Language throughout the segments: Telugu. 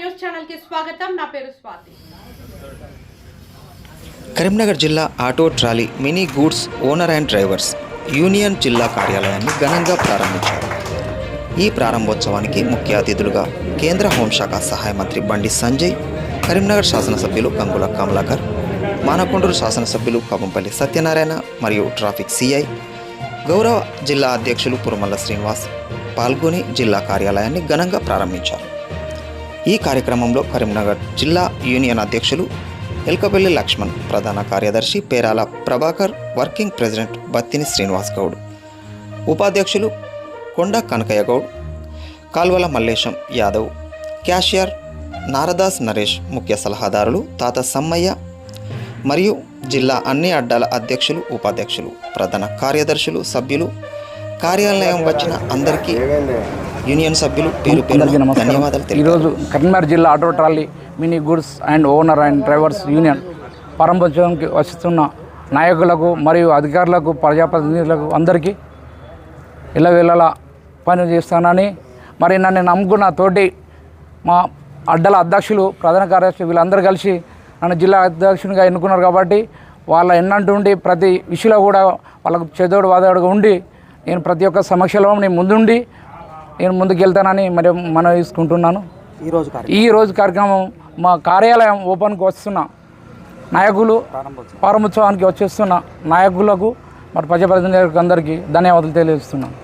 న్యూస్ ఛానల్కి స్వాగతం. నా పేరు స్వాతి. కరీంనగర్ జిల్లా auto trolley mini goods owner and drivers union జిల్లా కార్యాలయాన్ని ఘనంగా ప్రారంభించారు. ఈ ప్రారంభోత్సవానికి ముఖ్య అతిథులుగా కేంద్ర హోంశాఖ సహాయ మంత్రి బండి సంజయ్ కరీంనగర్ శాసనసభ్యులు గంగుల కమలాకర్ మానకొండూరు శాసనసభ్యులు కబంపల్లి సత్యనారాయణ మరియు ట్రాఫిక్ సిఐ గౌరవ జిల్లా అధ్యక్షులు పురుమల్ల శ్రీనివాస్ పాల్గొని జిల్లా కార్యాలయాన్ని ఘనంగా ప్రారంభించారు. ఈ కార్యక్రమంలో కరీంనగర్ జిల్లా యూనియన్ అధ్యక్షులు ఎల్కపల్లి లక్ష్మణ్ ప్రధాన కార్యదర్శి పేరాల ప్రభాకర్ వర్కింగ్ ప్రెసిడెంట్ బత్తిని శ్రీనివాస్ గౌడ్ ఉపాధ్యక్షులు కొండ కనకయ్య గౌడ్ కాల్వల మల్లేశం యాదవ్ క్యాషియర్ నారదాస్ నరేష్ ముఖ్య సలహాదారులు తాత సమ్మయ్య మరియు జిల్లా అన్ని అడ్డాల అధ్యక్షులు ఉపాధ్యక్షులు ప్రధాన కార్యదర్శులు సభ్యులు కార్యాలయం వచ్చిన అందరికీ యూనియన్ సభ్యులు పేరు పేరు ధన్యవాదాలు. ఈరోజు కరీంనగర్ జిల్లా auto trolley mini goods and owner and drivers union ప్రారంభోత్సవానికి వస్తున్న నాయకులకు మరియు అధికారులకు ప్రజాప్రతినిధులకు అందరికీ ఇళ్ళవేళలా పని చేస్తానని మరి నన్ను నమ్ముకున్న తోటి మా అడ్డల అధ్యక్షులు ప్రధాన కార్యదర్శి వీళ్ళందరూ కలిసి నన్ను జిల్లా అధ్యక్షునిగా ఎన్నుకున్నారు కాబట్టి వాళ్ళ ఎన్నంటూ ఉండి ప్రతి విషయంలో కూడా వాళ్ళకు చేదోడు వాదోడుగా ఉండి నేను ప్రతి ఒక్క సమక్షంలో నేను ముందుండి నేను ముందుకు వెళ్తానని మరి మనం తీసుకుంటున్నాను ఈరోజు ఈ రోజు కార్యక్రమం మా కార్యాలయం ఓపెన్కి వస్తున్న నాయకులు ప్రారంభోత్సవానికి వచ్చేస్తున్న నాయకులకు మరి ప్రజాప్రతినిధులకు అందరికీ ధన్యవాదాలు తెలియజేస్తున్నాను.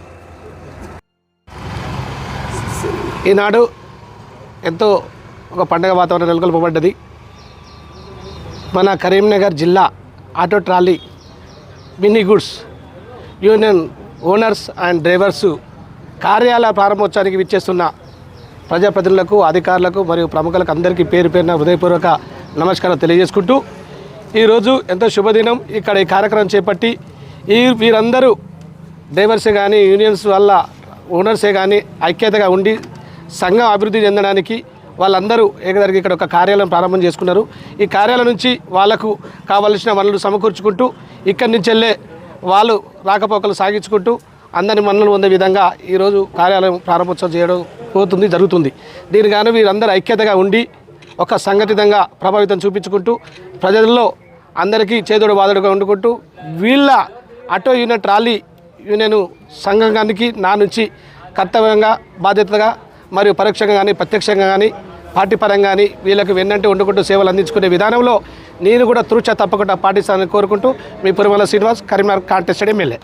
ఈనాడు ఎంతో ఒక పండగ వాతావరణం నెలకొల్పబడ్డది. మన కరీంనగర్ జిల్లా auto trolley mini goods union owners and drivers కార్యాలయ ప్రారంభోత్సవానికి విచ్చేస్తున్న ప్రజాప్రతినిధులకు అధికారులకు మరియు ప్రముఖులకు అందరికీ పేరు పేరున హృదయపూర్వక నమస్కారం తెలియజేసుకుంటూ ఈరోజు ఎంతో శుభదినం. ఇక్కడ ఈ కార్యక్రమం చేపట్టి ఈ వీరందరూ డ్రైవర్సే కానీ యూనియన్స్ వల్ల ఓనర్సే కానీ ఐక్యతగా ఉండి సంఘం అభివృద్ధి చెందడానికి వాళ్ళందరూ ఏకదరికి ఇక్కడ ఒక కార్యాలయం ప్రారంభం చేసుకున్నారు. ఈ కార్యాలయం నుంచి వాళ్ళకు కావలసిన వనరులు సమకూర్చుకుంటూ ఇక్కడి నుంచి వెళ్ళే వాళ్ళు రాకపోకలు సాగించుకుంటూ అందరి మన్నలు పొందే విధంగా ఈరోజు కార్యాలయం ప్రారంభోత్సవం చేయడం పోతుంది జరుగుతుంది. దీనిగాను వీరందరూ ఐక్యతగా ఉండి ఒక సంఘటితంగా ప్రభావితం చూపించుకుంటూ ప్రజల్లో అందరికీ చేదోడు వాదోడుగా వండుకుంటూ వీళ్ళ ఆటో యూనియన్ ట్రాలీ యూనియన్ సంఘానికి నా నుంచి కర్తవ్యంగా బాధ్యతగా మరియు పరోక్షంగా కానీ ప్రత్యక్షంగా కానీ పార్టీ పరంగా కానీ వీళ్ళకి వెన్నంటే వండుకుంటూ సేవలు అందించుకునే విధానంలో నేను కూడా తృచ తప్పకుండా పాటిస్తానని కోరుకుంటూ మీ పురుమల శ్రీనివాస్ కరీంనగర్ కాంటెస్టెడ్ ఎమ్మెల్యే.